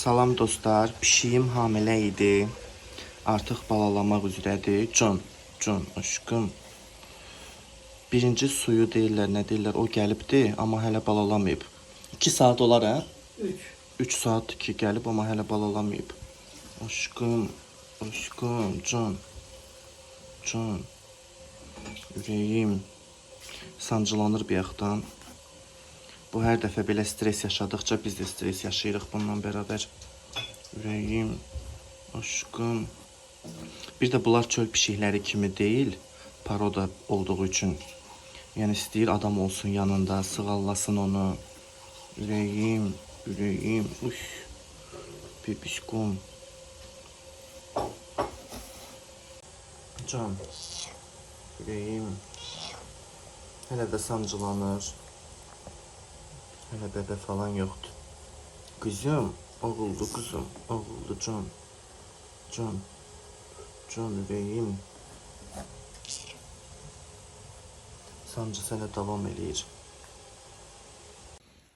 Salam dostlar, pişiyim hamilə idi. Artıq balalamaq üzrədir. Can, can, aşkım. Birinci suyu deyirlər, nə deyirlər, o gəlibdi, amma hələ balalamayıb. 2 saat olar hə? 3. 3 saat ki gəlib, amma hələ balalamayıb. Aşkım, aşkım, can. Can. Ürəyim sancılanır bir yaxdan. Bu hər dəfə belə stres yaşadıkça biz də stres yaşayırıq bununla bərabər. Ürəyim, aşkım. Bir də bunlar çöl pişikləri kimi deyil, paroda olduğu üçün. Yəni istəyir adam olsun yanında, sığallasın onu. Ürəyim, ürəyim, uş. Bebişkom. Can. Ürəyim. Hələ də sancılanır. Hələ bebə falan yoxdur. Qızım, oğuldu qızım, oğuldu can. Can. Can ürəyim. Sancı sənə davam eləyir.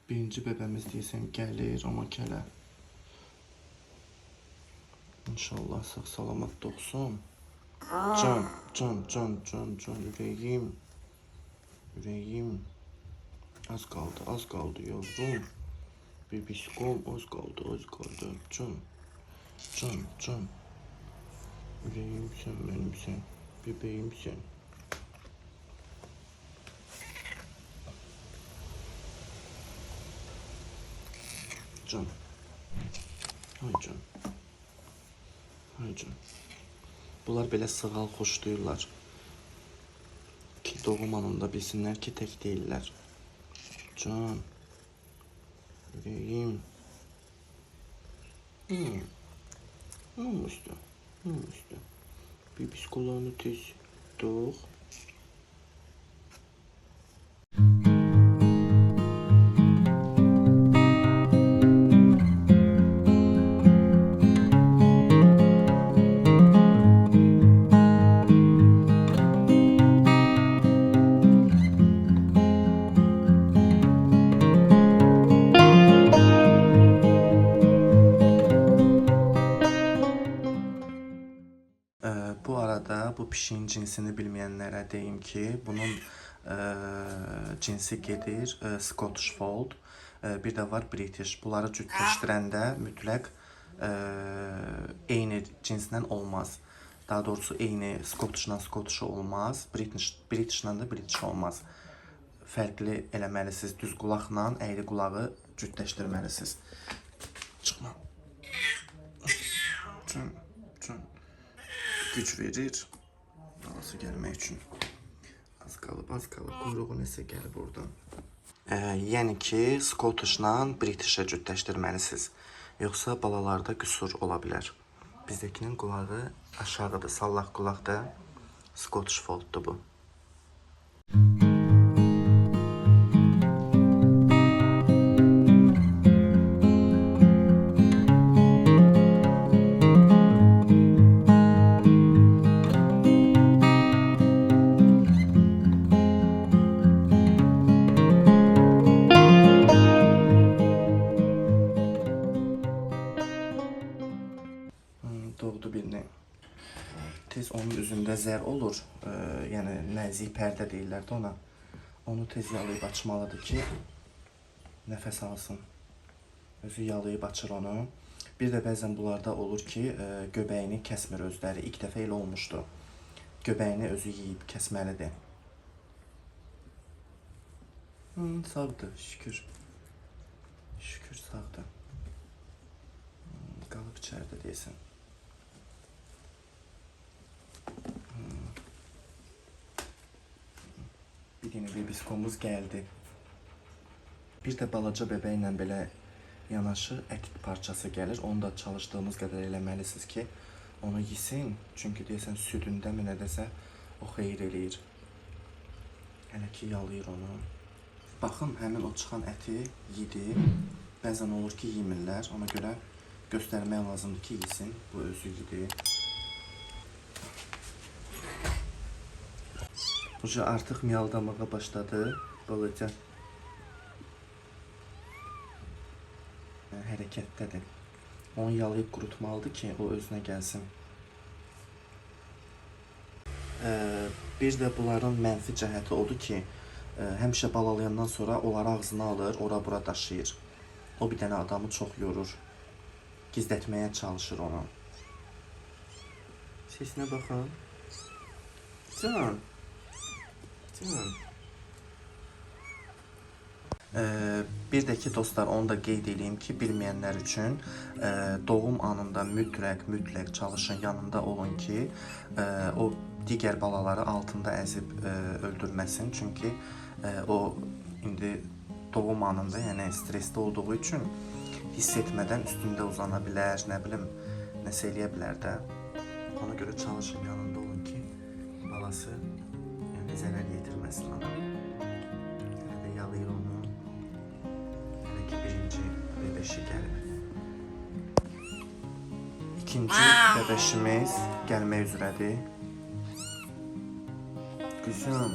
Birinci bebəmiz deyəsən gəlir, amma kələ. İnşallah sağ salamat doğsun. Can, can, can, can, can, ürəyim. Ürəyim. Az qaldı, az qaldı yavrum. Bebişkom az qaldı, az qaldı. Can, can, can. Ürəyimsən mənimsən, bebeğimsən. Can. Ay can. Ay can. Bunlar belə sığal xoşlayırlar. Ki doğum anında bilsinlər ki tək deyillər. Can. Ürəyim. Hmm. Ne olmuştu? Ne olmuştu? Bir psikologunu tez doğ. Pişiğin cinsini bilmeyenlere diyeyim ki bunun e, cinsi gedir e, Scottish Fold. E, bir de var British. Bunları cütleştirende mütləq e, eyni cinsdən olmaz. Daha doğrusu eyni Scottishla Scottish olmaz. British Britishlə də British olmaz. Fərqli eləməlisiniz. Düz qulaqla əyri qulağı cütləşdirməlisiniz. Çıxma. Can, can güc verir balası gəlmək üçün. Az qalıb, az qalıb. Quyruğu nəsə gəlib oradan. E, yəni ki, Scottishla Britishə cütləşdirməlisiniz. Yoxsa balalarda qüsur ola bilər. Bizdəkinin qulağı aşağıdır. Sallaq qulaq da Scottish Folddur bu. Olur. Ee, yəni nəzik pərdə deyirlər də ona. Onu tez yalayıb açmalıdır ki, nəfəs alsın. Özü yalayıb açır onu. Bir də bəzən bunlarda olur ki, e, göbəyini kəsmir özləri. İlk dəfə elə olmuşdu. Göbəyini özü yeyib kəsməlidir. Hmm, sağdır, şükür. Şükür sağdır. Qalıb içəridə deyəsən. Yeni bebiskomuz gəldi. Bir də balaca bebəklə belə yanaşı ət parçası gəlir. Onu da çalışdığımız qədər eləməlisiniz ki, onu yesin. Çünki deyəsən südündə mi nədəsə o xeyir eləyir. Hələ ki yalayır onu. Baxın, həmin o çıxan əti yedi. Bəzən olur ki, yemirlər. Ona görə göstərmək lazımdır ki, yesin. Bu özü yedi. Uca artıq miyaldamağa başladı. Balaca hərəkətdədir. Onu yalayıb qurutmalıdır ki, o özünə gəlsin. Ee, bir də bunların mənfi cəhəti odur ki, e, həmişə balalayandan sonra onları ağzına alır, ora-bura daşıyır. O bir dənə adamı çox yorur. Gizlətməyə çalışır onu. Sesinə baxın. Can. Can. Ee, bir də ki dostlar onu da qeyd edeyim ki, bilməyənlər üçün e, doğum anında mütləq mütləq çalışın yanında olun ki, e, o digər balaları altında əzib e, öldürməsin. Çünki e, o indi doğum anında, yəni stressdə olduğu üçün hiss etmədən üstündə uzana bilər, nə bilim, nəsə eləyə bilər də. Ona görə çalışın yanında olun ki, balası yəni zərər yetirməsin Hələ də yalayır onu. Hələ ki birinci bebeşi. İkinci bebeşimiz gəlmək üzrədir. Qızım.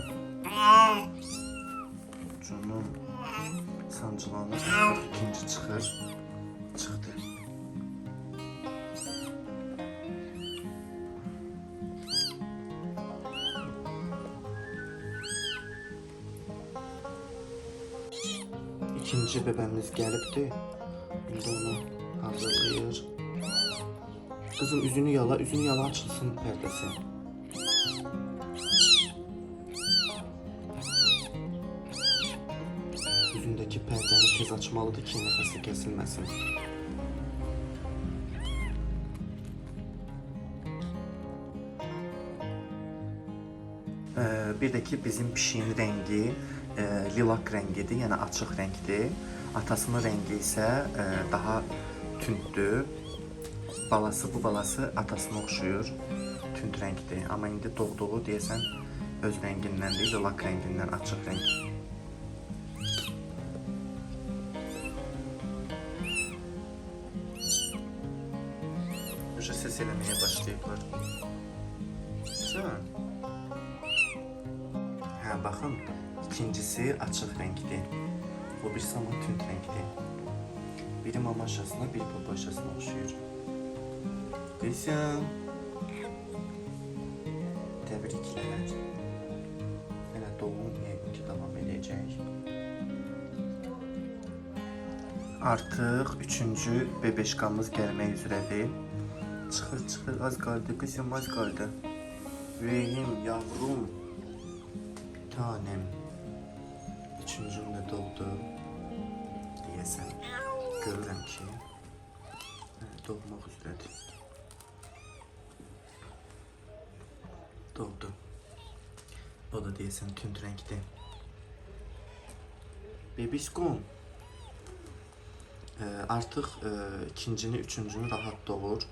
Canım. Sancılanır. İkinci çıxır. İkinci bebeğimiz gelipti. İndi onu hazırlayır. Kızım üzünü yala, üzünü yala açılsın perdesi. Yüzündeki perdeni tez açmalıdır ki nefesi kesilmesin. Ee, bir də ki bizim pişiyin rəngi e, lilak rəngidir, yəni açıq rəngdir. Atasının rəngi isə e, daha tündür. Balası bu balası atasına oxşuyur. Tünd rəngdir. Amma indi doğduğu deyəsən öz rəngindən deyil, lilak rəngindən açıq rəng. Bir sama tünd rəngdir. Biri mamaşasına, biri papaşasına oxşuyur. Qızım. Təbriklər. Hələ doğum yəqin ki davam edəcək. Artıq üçüncü bebeşkamız gəlmək üzrədir. Çıxır, çıxır, az qaldı, qızım, az qaldı. Ürəyim, yavrum. Tanem. Üçüncüm də doğdu. Deyəsən. Görürəm ki, hə, doğmaq üzrədir. Doğdu. O da deyəsən tünd rəngdir. Bebiskum. Ee, artıq e, ikincini, üçüncünü rahat doğur.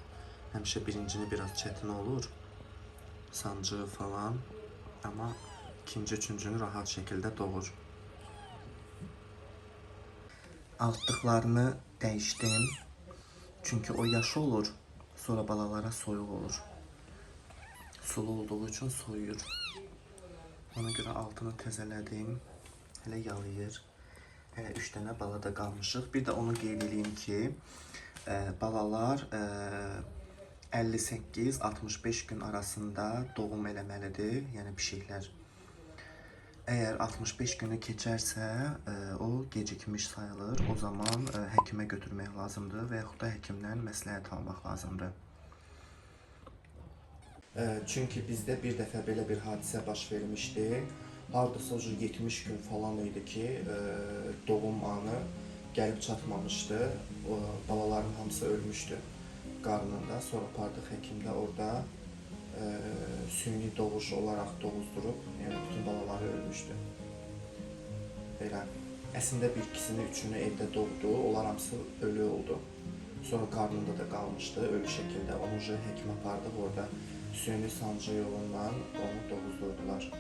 Həmişə birincini biraz çətin olur. Sancı falan. Amma ikinci, üçüncünü rahat şəkildə doğur. Altlıqlarını dəyişdim. Çünki o yaşı olur. Sonra balalara soyuq olur. Sulu olduğu üçün soyuyur. Ona görə altını təzələdim. Hələ yalayır. Hələ 3 dənə bala da qalmışıq. Bir də onu qeyd edeyim ki, e, balalar e, 58-65 gün arasında doğum eləməlidir, yəni pişiklər. Əgər 65 günü keçərsə, e, o gecikmiş sayılır. O zaman e, həkimə lazımdır və yaxud da həkimdən məsləhət almaq lazımdır. E, çünki bizdə bir dəfə belə bir hadisə baş vermişdi. Hardasa ucu 70 gün falan idi ki, e, doğum anı gəlib çatmamışdı. O balaların hamısı ölmüşdü qarnında. Sonra apardıq həkimdə orada e, süni doğuş olaraq doğuzdurub, yəni bütün balaları ölmüşdü. Belə. Əslində bir ikisini, üçünü evdə doğdu. Onlar hamısı ölü oldu. Sonra qarnında da qalmışdı ölü şəkildə. Onu uje həkimə apardıq orada süni sancı yolundan onu doğuzdurdular.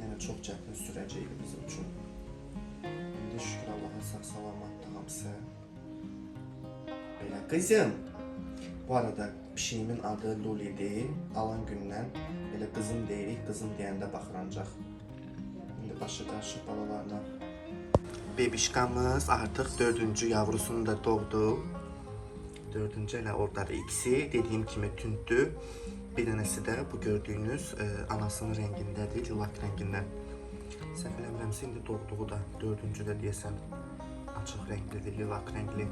Yəni çox çətin sürəc idi bizim üçün. İndi şükür Allaha sağ salamatdır hamısı. Belə qızım. Bu arada pişiyimin adı Luli'dir. Alan gündən elə qızım deyirik, qızım deyəndə baxır ancaq. İndi başı qarşı balalarla. Bebişkamız artıq dördüncü yavrusunu da doğdu. Dördüncü elə orada da ikisi dediyim kimi tündür. Bir dənəsi də bu gördüyünüz e, anasının rəngindədir, lilak rəngindən. Səhv eləmirəmsə indi doğduğu da dördüncü də deyəsən açıq rənglidir, lilak rəngli.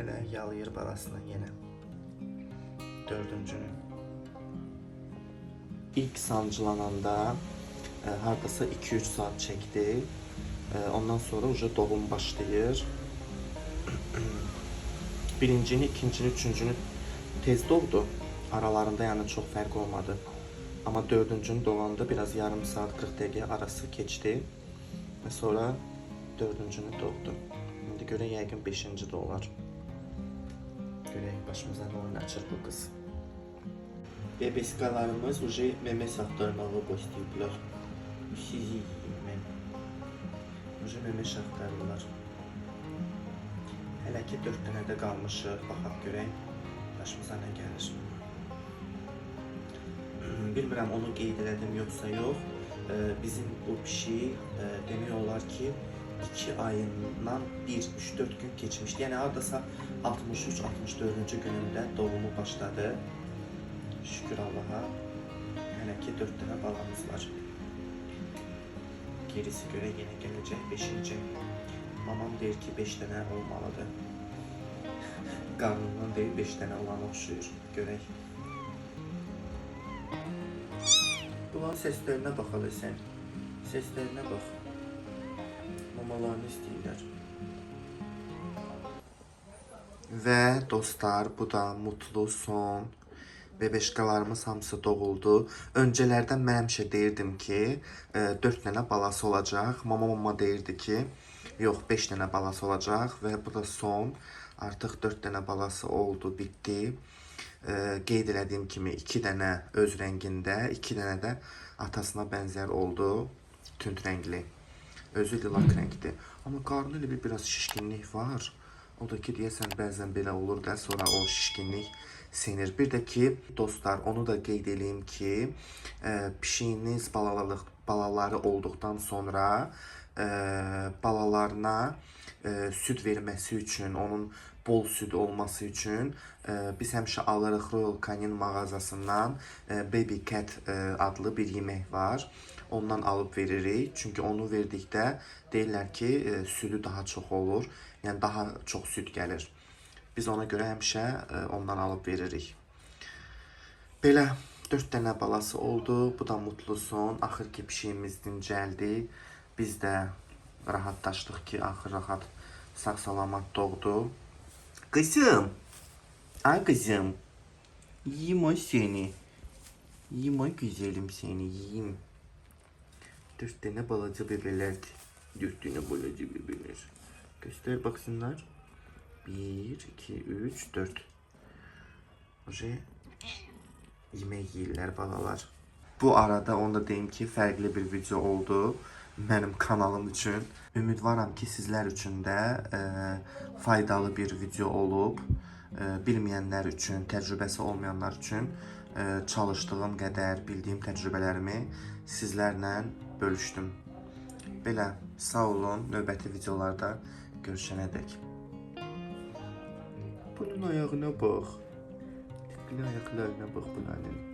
Hələ yalayır balasını yenə. Dördüncünü. İlk sancılananda e, hardasa 2-3 saat çəkdi. E, ondan sonra uca doğum başlayır. Birincini, ikincini, üçüncünü tez doğdu. Aralarında yani çok fərq olmadı. Ama dördüncünü doğanda biraz yarım saat 40 dəqiqə arası keçdi. Və sonra dördüncünü doğdu. İndi görə yəqin beşinci də Görək başımıza oyun açır bu qız. Bebeskalarımız uje meme. Sizi yiyeyim mən. Uje meme saxtarırlar. Hələ ki 4 dənə də qalmışıq. Baxaq görək başımıza nə gəlir. Bilmirəm onu qeyd elədim yoxsa yox. Ee, Bizim bu pişik e, demək olar ki 2 ayından 1-3-4 gün keçmişdi. Yəni hardasa 63-64-cü günündə doğumu başladı. Şükür Allaha. Hələ ki 4 dənə balamız var. Gerisi görə yenə gələcək 5-ci. Mamam deyir ki 5 dənə olmalıdır. Qarnından deyir 5 dənə olan oxşuyur. Görək. Bunların səslərinə bax hələ sən. Səslərinə bax. Mamalarını istəyirlər. Və dostlar, bu da mutlu son. Bebeşkalarımız hamısı doğuldu. Öncələrdən mən həmişə deyirdim ki, 4 dənə balası olacaq. Mama mama deyirdi ki, yox 5 dənə balası olacaq və bu da son. Artıq 4 dənə balası oldu, bitdi. E, qeyd elədiyim kimi 2 dənə öz rəngində, 2 dənə də atasına bənzər oldu. Tünd rəngli. Özü lilak rəngdir. Amma qarnı ilə bir biraz şişkinlik var. O da ki deyəsən bəzən belə olur da sonra o şişkinlik sinir. Bir də ki dostlar onu da qeyd eləyim ki, e, pişiyiniz balalıq balaları olduqdan sonra e, balalarına e, süd verməsi üçün, onun bol süd olması üçün e, biz həmişə alırıq Royal Canin mağazasından e, Baby Cat e, adlı bir yemək var. Ondan alıb veririk. Çünki onu verdikdə deyirlər ki, e, südü daha çox olur. Yəni daha çox süd gəlir. Biz ona görə həmişə e, ondan alıb veririk. Belə 4 dənə balası oldu. Bu da mutlu son. Axır ki pişiyimiz dincəldi. Biz də rahatlaşdıq ki, axır rahat sağ-salamat doğdu. Qızım. Ay qızım. Yiyim o seni. Yiyim o güzelim seni, yiyim. Dört tane balaca bebelerdi. Dört tane balaca bebeler. Göster baksınlar. Bir, iki, üç, dört. Oje yemək yeyirlər balalar. Bu arada onu da deyim ki, fərqli bir video oldu mənim kanalım üçün. Ümidvaram ki, sizlər üçün də e, faydalı bir video olub. E, bilməyənlər üçün, təcrübəsi olmayanlar üçün e, çalışdığım qədər bildiyim təcrübələrimi sizlərlə bölüşdüm. Belə sağ olun. Növbəti videolarda görüşənədək. Bunun ayağına bax. Tikli ayaqlarına bax bunların.